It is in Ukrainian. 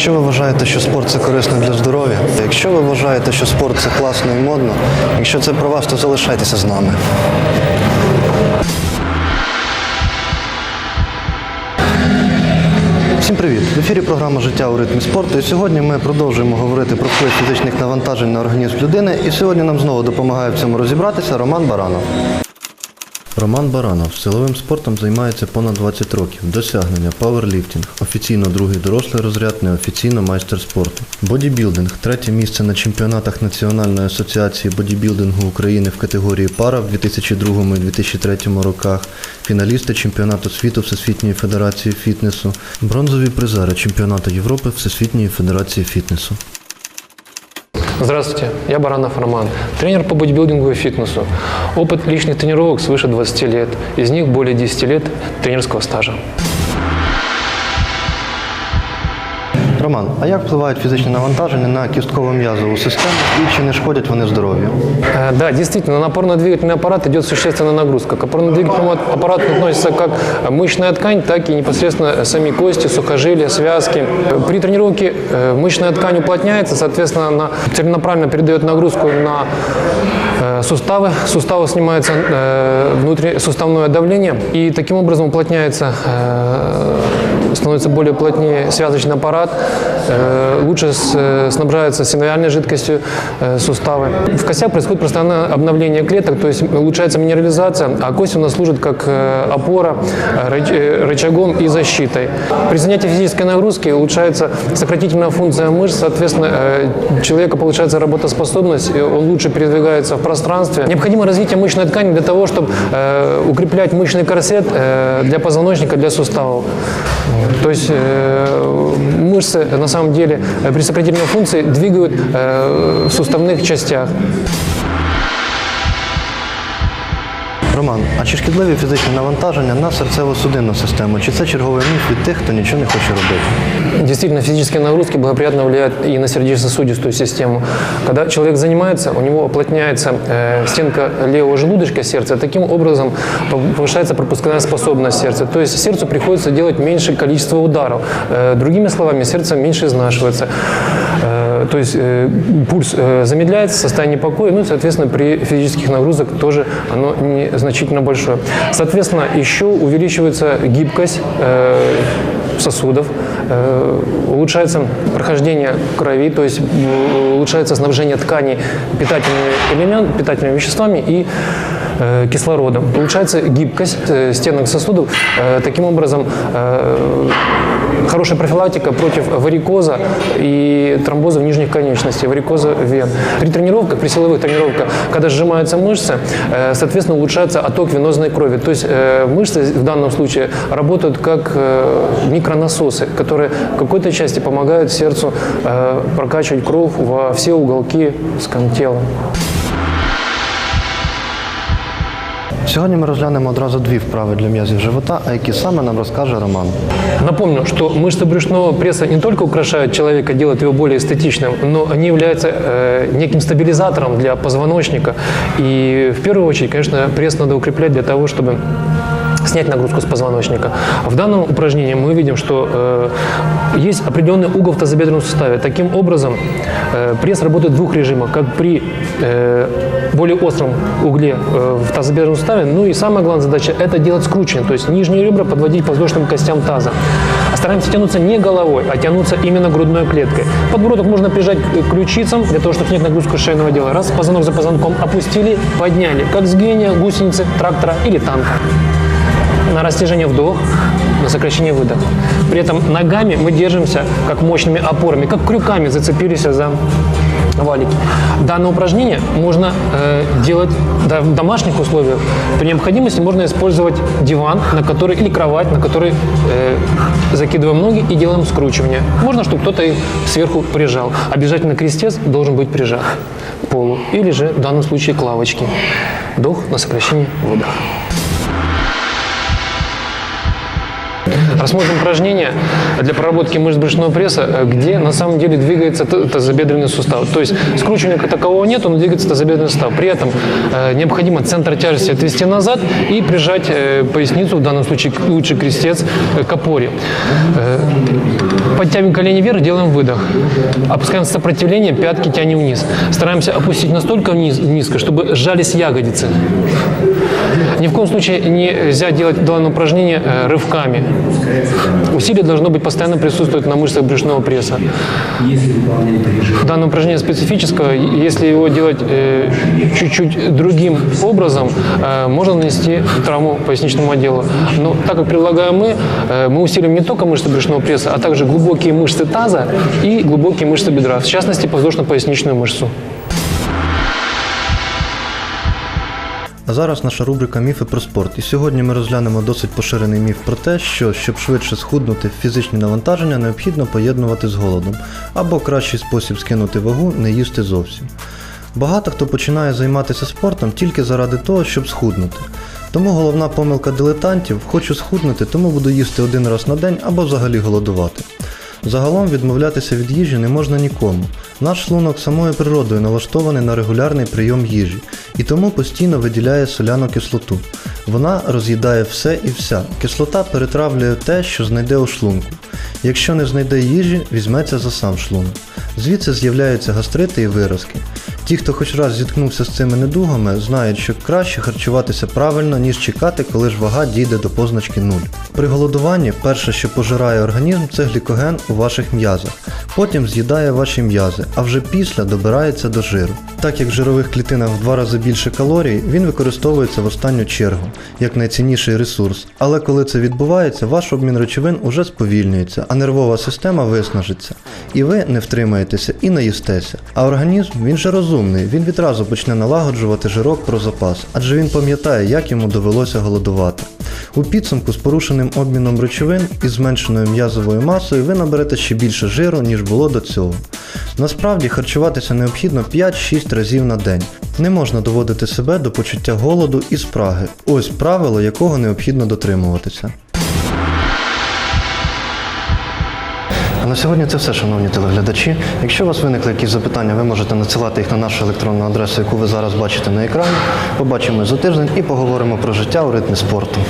Якщо ви вважаєте, що спорт це корисно для здоров'я, якщо ви вважаєте, що спорт це класно і модно, якщо це про вас, то залишайтеся з нами. Всім привіт! В ефірі програма Життя у ритмі спорту. І сьогодні ми продовжуємо говорити про вплив фізичних навантажень на організм людини. І сьогодні нам знову допомагає в цьому розібратися Роман Баранов. Роман Баранов силовим спортом займається понад 20 років. Досягнення пауерліфтинг, офіційно другий дорослий розряд, неофіційно майстер спорту. Бодібілдинг третє місце на чемпіонатах Національної асоціації бодібілдингу України в категорії пара в 2002 і 2003 роках. Фіналісти чемпіонату світу Всесвітньої федерації фітнесу, бронзові призери чемпіонату Європи Всесвітньої федерації фітнесу. Здравствуйте, я Баранов Роман, тренер по бодибилдингу и фитнесу. Опыт личных тренировок свыше 20 лет, из них более 10 лет тренерского стажа. Роман, а як впливають фізичні навантаження на кістково-м'язову систему і чи не шкодять вони здоров'ю? Э, Да, действительно, на опорно-двигательный аппарат идет существенная нагрузка. К опорно-двигательному аппарату относится как мышечная ткань, так и непосредственно сами кости, сухожилия, связки. При тренировке э, мышечная ткань уплотняется, соответственно, она целенаправленно передает нагрузку на э, суставы. Суставы снимается э, внутрисуставное давление, и таким образом уплотняется, э, становится более плотнее связочный аппарат, э, лучше э, снабжается синовиальной жидкостью э, суставы. В костях происходит постоянное обновление клеток, то есть улучшается минерализация, а кость у нас служит как опора, рыч- рычагом и защитой. При занятии физической нагрузки улучшается сократительная функция мышц, соответственно, человека получается работоспособность, он лучше передвигается в пространстве. Необходимо развитие мышечной ткани для того, чтобы укреплять мышечный корсет для позвоночника, для суставов. То есть э, мышцы на самом деле э, при сократительной функции двигают э, в суставных частях. Роман, а чи шкідливі фізичні навантаження на серцево-судинну систему? Чи це черговий міф від тих, хто нічого не хоче робити? Действительно, физические нагрузки благоприятно влияют и на сердечно-сосудистую систему. Когда человек занимается, у него уплотняется э, стенка левого желудочка сердца, таким образом пов- повышается пропускная способность сердца. То есть сердцу приходится делать меньше количество ударов. Э, другими словами, сердце меньше изнашивается. То есть э, пульс э, замедляется, состояние покоя, ну и, соответственно, при физических нагрузках тоже оно не значительно большое. Соответственно, еще увеличивается гибкость э, сосудов, улучшается прохождение крови, то есть улучшается снабжение тканей питательными элементами, питательными веществами и кислородом. Улучшается гибкость стенок сосудов. Таким образом, хорошая профилактика против варикоза и тромбоза в нижних конечностей, варикоза вен. При тренировках, при силовых тренировках, когда сжимаются мышцы, э, соответственно, улучшается отток венозной крови. То есть э, мышцы в данном случае работают как э, микронасосы, которые в какой-то части помогают сердцу э, прокачивать кровь во все уголки скажем, тела. Сьогодні ми розглянемо одразу дві вправи для м'язів живота, а які саме нам розкаже Роман. Напомню, что мышцы брюшного пресса не только украшают человека, делают его более эстетичным, но они являются э, неким стабилизатором для позвоночника. И в первую очередь, конечно, пресс надо укреплять для того, чтобы снять нагрузку с позвоночника. В данном упражнении мы видим, что э, есть определенный угол в тазобедренном суставе. Таким образом, э, пресс работает в двух режимах, как при э, более остром угле э, в тазобедренном суставе, ну и самая главная задача – это делать скручивание, то есть нижние ребра подводить воздушным костям таза. А стараемся тянуться не головой, а тянуться именно грудной клеткой. Подбородок можно прижать к ключицам для того, чтобы снять нагрузку шейного отдела. Раз, позвонок за позвонком опустили, подняли, как сгибание гусеницы, трактора или танка на растяжение вдох, на сокращение выдох. При этом ногами мы держимся как мощными опорами, как крюками зацепились за валики. Данное упражнение можно э, делать в домашних условиях. При необходимости можно использовать диван, на который или кровать, на которой э, закидываем ноги и делаем скручивание. Можно, чтобы кто-то их сверху прижал. Обязательно крестец должен быть прижат к полу. Или же в данном случае к лавочке. Вдох на сокращение, выдох. Рассмотрим упражнение для проработки мышц брюшного пресса, э, где на самом деле двигается тазобедренный сустав. То есть скручивания как такового нет, но двигается тазобедренный сустав. При этом э, необходимо центр тяжести отвести назад и прижать э, поясницу, в данном случае лучше крестец, к опоре. Подтягиваем колени вверх, делаем выдох. Опускаем сопротивление, пятки тянем вниз. Стараемся опустить настолько вниз, низко, чтобы сжались ягодицы. Ни в коем случае нельзя делать данное упражнение рывками. Усилие должно быть постоянно присутствовать на мышцах брюшного пресса. Данное упражнение специфическое. Если его делать э, чуть-чуть другим образом, э, можно нанести травму поясничному отделу. Но так как предлагаем мы, э, мы усилим не только мышцы брюшного пресса, а также глубокие мышцы таза и глубокие мышцы бедра, в частности, воздушно-поясничную мышцу. А зараз наша рубрика Міфи про спорт. І сьогодні ми розглянемо досить поширений міф про те, що щоб швидше схуднути фізичні навантаження, необхідно поєднувати з голодом, або кращий спосіб скинути вагу не їсти зовсім. Багато хто починає займатися спортом тільки заради того, щоб схуднути. Тому головна помилка дилетантів хочу схуднути, тому буду їсти один раз на день або взагалі голодувати. Загалом відмовлятися від їжі не можна нікому. Наш шлунок самою природою налаштований на регулярний прийом їжі і тому постійно виділяє соляну кислоту. Вона роз'їдає все і вся. Кислота перетравлює те, що знайде у шлунку. Якщо не знайде їжі, візьметься за сам шлунок. Звідси з'являються гастрити і виразки. Ті, хто хоч раз зіткнувся з цими недугами, знають, що краще харчуватися правильно, ніж чекати, коли ж вага дійде до позначки 0. При голодуванні перше, що пожирає організм, це глікоген у ваших м'язах. Потім з'їдає ваші м'язи, а вже після добирається до жиру. Так як в жирових клітинах в два рази більше калорій, він використовується в останню чергу, як найцінніший ресурс. Але коли це відбувається, ваш обмін речовин уже сповільнюється, а нервова система виснажиться. І ви не втримаєтеся і наїстеся. А організм він же розумний, він відразу почне налагоджувати жирок про запас, адже він пам'ятає, як йому довелося голодувати. У підсумку з порушеним обміном речовин і зменшеною м'язовою масою ви наберете ще більше жиру, ніж було до цього. Насправді харчуватися необхідно 5-6 разів на день. Не можна доводити себе до почуття голоду і спраги. Ось правило, якого необхідно дотримуватися. На сьогодні це все, шановні телеглядачі. Якщо у вас виникли якісь запитання, ви можете надсилати їх на нашу електронну адресу, яку ви зараз бачите на екрані. Побачимось за тиждень і поговоримо про життя у ритмі спорту.